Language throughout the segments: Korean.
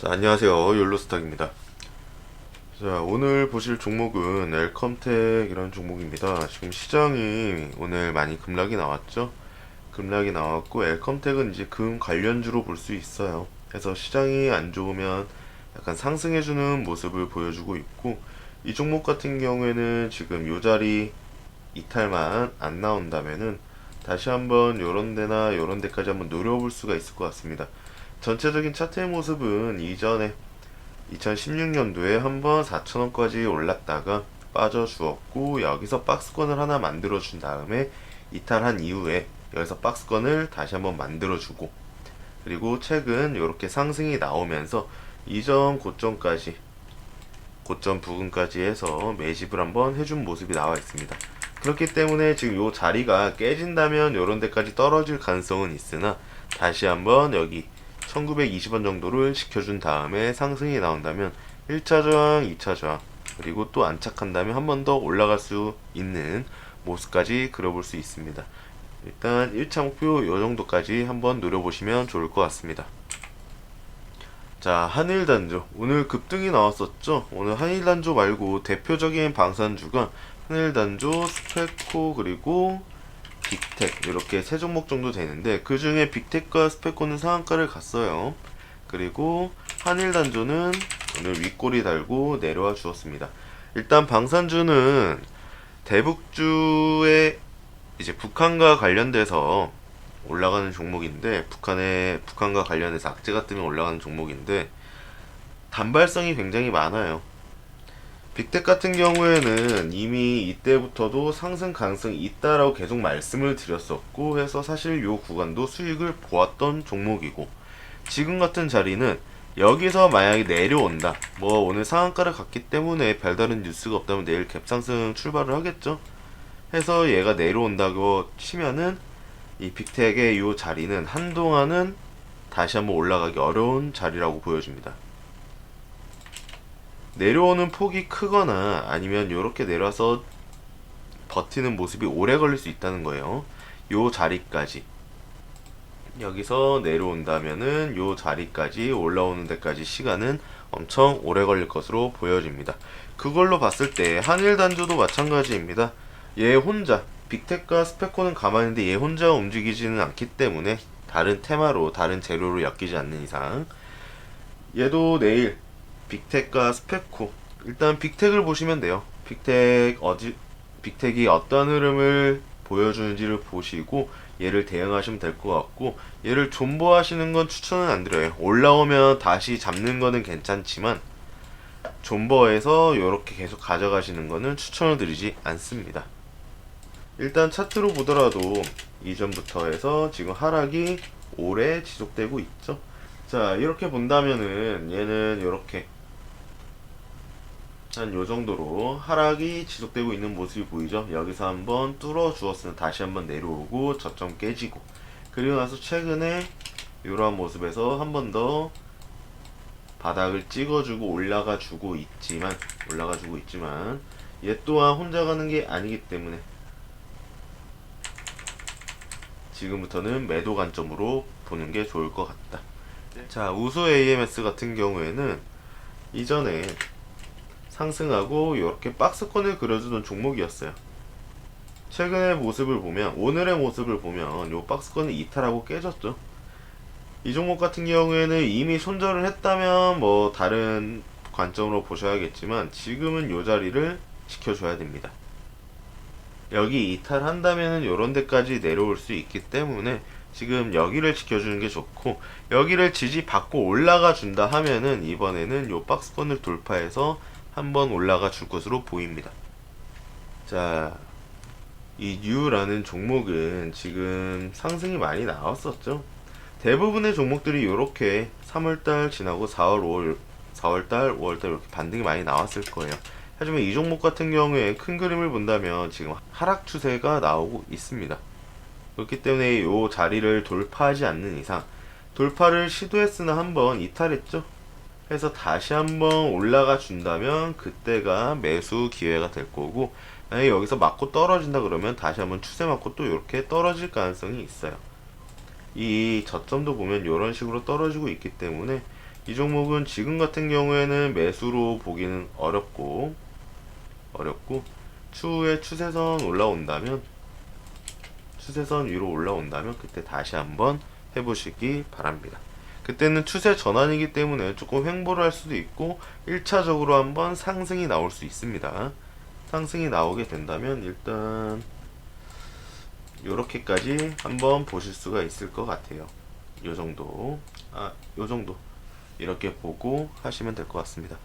자, 안녕하세요. 욜로스탁입니다. 자, 오늘 보실 종목은 엘컴텍이라는 종목입니다. 지금 시장이 오늘 많이 급락이 나왔죠? 급락이 나왔고, 엘컴텍은 이제 금 관련주로 볼 수 있어요. 그래서 시장이 안 좋으면 약간 상승해주는 모습을 보여주고 있고, 이 종목 같은 경우에는 지금 요 자리 이탈만 안 나온다면은 다시 한번 요런 데나 요런 데까지 한번 노려볼 수가 있을 것 같습니다. 전체적인 차트의 모습은 이전에 2016년도에 한번 4천원까지 올랐다가 빠져 주었고 여기서 박스권을 하나 만들어 준 다음에 이탈한 이후에 여기서 박스권을 다시 한번 만들어 주고 그리고 최근 이렇게 상승이 나오면서 이전 고점까지 고점 부근까지 해서 매집을 한번 해준 모습이 나와 있습니다. 그렇기 때문에 지금 이 자리가 깨진다면 이런 데까지 떨어질 가능성은 있으나 다시 한번 여기 1920원 정도를 지켜준 다음에 상승이 나온다면 1차 저항, 2차 저항 그리고 또 안착한다면 한 번 더 올라갈 수 있는 모습까지 그려볼 수 있습니다. 일단 1차 목표 요 정도까지 한번 노려보시면 좋을 것 같습니다. 자, 한일단조. 오늘 급등이 나왔었죠? 오늘 한일단조 말고 대표적인 방산주가 한일단조, 스페코, 그리고 빅텍 이렇게 세 종목 정도 되는데 그 중에 빅텍과 스페코는 상한가를 갔어요. 그리고 한일단조는 오늘 윗꼬리 달고 내려와 주었습니다. 일단 방산주는 대북주의 이제 북한과 관련돼서 올라가는 종목인데 북한의 북한과 관련해서 악재가 뜨면 올라가는 종목인데 단발성이 굉장히 많아요. 빅텍 같은 경우에는 이미 이때부터도 상승 가능성이 있다라고 계속 말씀을 드렸었고 해서 사실 요 구간도 수익을 보았던 종목이고 지금 같은 자리는 여기서 만약에 내려온다 뭐 오늘 상한가를 갔기 때문에 별다른 뉴스가 없다면 내일 갭상승 출발을 하겠죠 해서 얘가 내려온다고 치면은 이 빅텍의 요 자리는 한동안은 다시 한번 올라가기 어려운 자리라고 보여집니다. 내려오는 폭이 크거나 아니면 이렇게 내려와서 버티는 모습이 오래 걸릴 수 있다는 거예요. 요 자리까지 여기서 내려온다면은 요 자리까지 올라오는 데까지 시간은 엄청 오래 걸릴 것으로 보여집니다. 그걸로 봤을 때 한일 단조도 마찬가지입니다. 얘 혼자 빅텍과 스페코는 가만히 있는데 얘 혼자 움직이지는 않기 때문에 다른 테마로 다른 재료로 엮이지 않는 이상 얘도 내일 빅텍과 스페코 일단 빅텍을 보시면 돼요. 빅텍 어디 빅텍이 어떤 흐름을 보여주는지를 보시고 얘를 대응하시면 될 것 같고 얘를 존버하시는 건 추천은 안 드려요. 올라오면 다시 잡는 거는 괜찮지만 존버해서 이렇게 계속 가져가시는 거는 추천을 드리지 않습니다. 일단 차트로 보더라도 이전부터 해서 지금 하락이 오래 지속되고 있죠. 자 이렇게 본다면은 얘는 이렇게 한 요 정도로 하락이 지속되고 있는 모습이 보이죠. 여기서 한번 뚫어 주었으면 다시 한번 내려오고 저점 깨지고 그리고 나서 최근에 이러한 모습에서 한 번 더 바닥을 찍어주고 올라가 주고 있지만 올라가 주고 있지만 얘 또한 혼자 가는 게 아니기 때문에 지금부터는 매도 관점으로 보는 게 좋을 것 같다. 자 우수 AMS 같은 경우에는 이전에 상승하고 이렇게 박스권을 그려주던 종목이었어요. 최근의 모습을 보면 오늘의 모습을 보면 요 박스권이 이탈하고 깨졌죠. 이 종목 같은 경우에는 이미 손절을 했다면 뭐 다른 관점으로 보셔야겠지만 지금은 요 자리를 지켜줘야 됩니다. 여기 이탈한다면은 요런 데까지 내려올 수 있기 때문에 지금 여기를 지켜주는 게 좋고 여기를 지지받고 올라가 준다 하면은 이번에는 요 박스권을 돌파해서 한번 올라가 줄 것으로 보입니다. 자, 이 뉴라는 종목은 지금 상승이 많이 나왔었죠. 대부분의 종목들이 이렇게 3월달 지나고 4월, 5월, 4월달, 5월달 이렇게 반등이 많이 나왔을 거예요. 하지만 이 종목 같은 경우에 큰 그림을 본다면 지금 하락 추세가 나오고 있습니다. 그렇기 때문에 이 자리를 돌파하지 않는 이상 돌파를 시도했으나 한번 이탈했죠. 해서 다시 한번 올라가 준다면 그때가 매수 기회가 될 거고 만약에 여기서 맞고 떨어진다 그러면 다시 한번 추세 맞고 또 이렇게 떨어질 가능성이 있어요. 이 저점도 보면 이런 식으로 떨어지고 있기 때문에 이 종목은 지금 같은 경우에는 매수로 보기는 어렵고 어렵고 추후에 추세선 올라온다면 추세선 위로 올라온다면 그때 다시 한번 해보시기 바랍니다. 그때는 추세 전환이기 때문에 조금 횡보를 할 수도 있고 1차적으로 한번 상승이 나올 수 있습니다. 상승이 나오게 된다면 일단 요렇게까지 한번 보실 수가 있을 것 같아요. 요 정도. 아, 요 정도. 이렇게 보고 하시면 될 것 같습니다.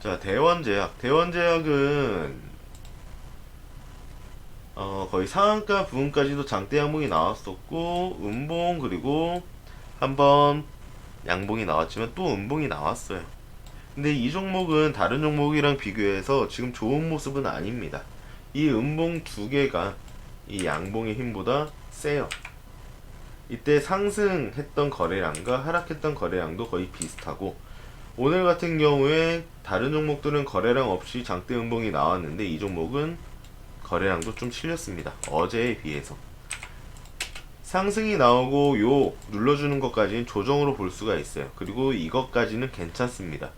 자, 대원제약. 대원제약은 어, 거의 상한가 부분까지도 장대 양봉이 나왔었고, 음봉, 그리고 한번 양봉이 나왔지만 또 음봉이 나왔어요. 근데 이 종목은 다른 종목이랑 비교해서 지금 좋은 모습은 아닙니다. 이 음봉 두 개가 이 양봉의 힘보다 세요. 이때 상승했던 거래량과 하락했던 거래량도 거의 비슷하고 오늘 같은 경우에 다른 종목들은 거래량 없이 장대 음봉이 나왔는데 이 종목은 거래량도 좀 실렸습니다. 어제에 비해서. 상승이 나오고 요 눌러주는 것까지는 조정으로 볼 수가 있어요. 그리고 이것까지는 괜찮습니다.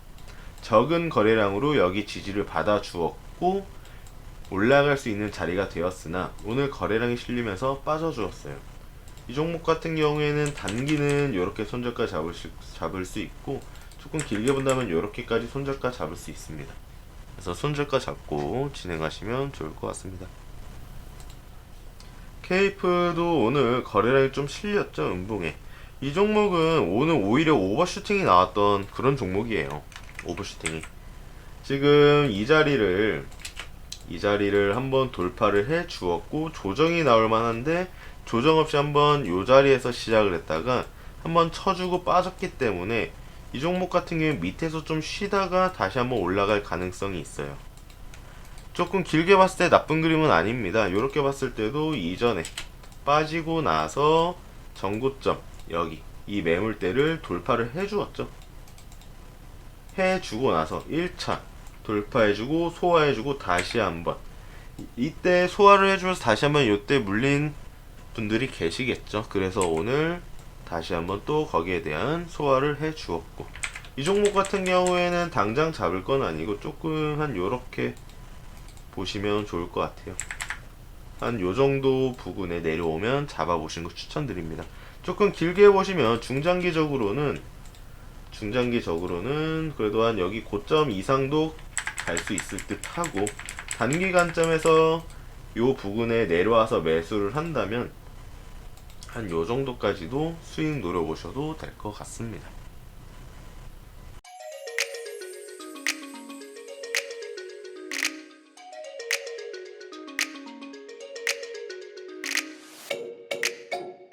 적은 거래량으로 여기 지지를 받아 주었고 올라갈 수 있는 자리가 되었으나 오늘 거래량이 실리면서 빠져 주었어요. 이 종목 같은 경우에는 단기는 이렇게 손절가 잡을 수, 잡을 수 있고 조금 길게 본다면 이렇게까지 손절가 잡을 수 있습니다. 그래서 손절가 잡고 진행하시면 좋을 것 같습니다. 케이프도 오늘 거래량이 좀 실렸죠 음봉에. 이 종목은 오늘 오히려 오버슈팅이 나왔던 그런 종목이에요 오버슈팅이. 지금 이 자리를 이 자리를 한번 돌파를 해 주었고 조정이 나올 만한데 조정 없이 한번 요 자리에서 시작을 했다가 한번 쳐주고 빠졌기 때문에 이 종목 같은 경우에 밑에서 좀 쉬다가 다시 한번 올라갈 가능성이 있어요 조금 길게 봤을 때 나쁜 그림은 아닙니다. 이렇게 봤을 때도 이전에 빠지고 나서 전고점 여기 이 매물대를 돌파를 해주었죠. 해주고 나서 1차 돌파해주고 소화해주고 다시 한번 이때 소화를 해주면서 다시 한번 이때 물린 분들이 계시겠죠. 그래서 오늘 다시 한번 또 거기에 대한 소화를 해주었고 이 종목 같은 경우에는 당장 잡을 건 아니고 조금 한 요렇게 보시면 좋을 것 같아요. 한 요 정도 부근에 내려오면 잡아보시는 거 추천드립니다. 조금 길게 보시면 중장기적으로는 중장기적으로는 그래도 한 여기 고점 이상도 갈 수 있을 듯 하고 단기 관점에서 요 부근에 내려와서 매수를 한다면 한 요 정도까지도 수익 노려보셔도 될 것 같습니다.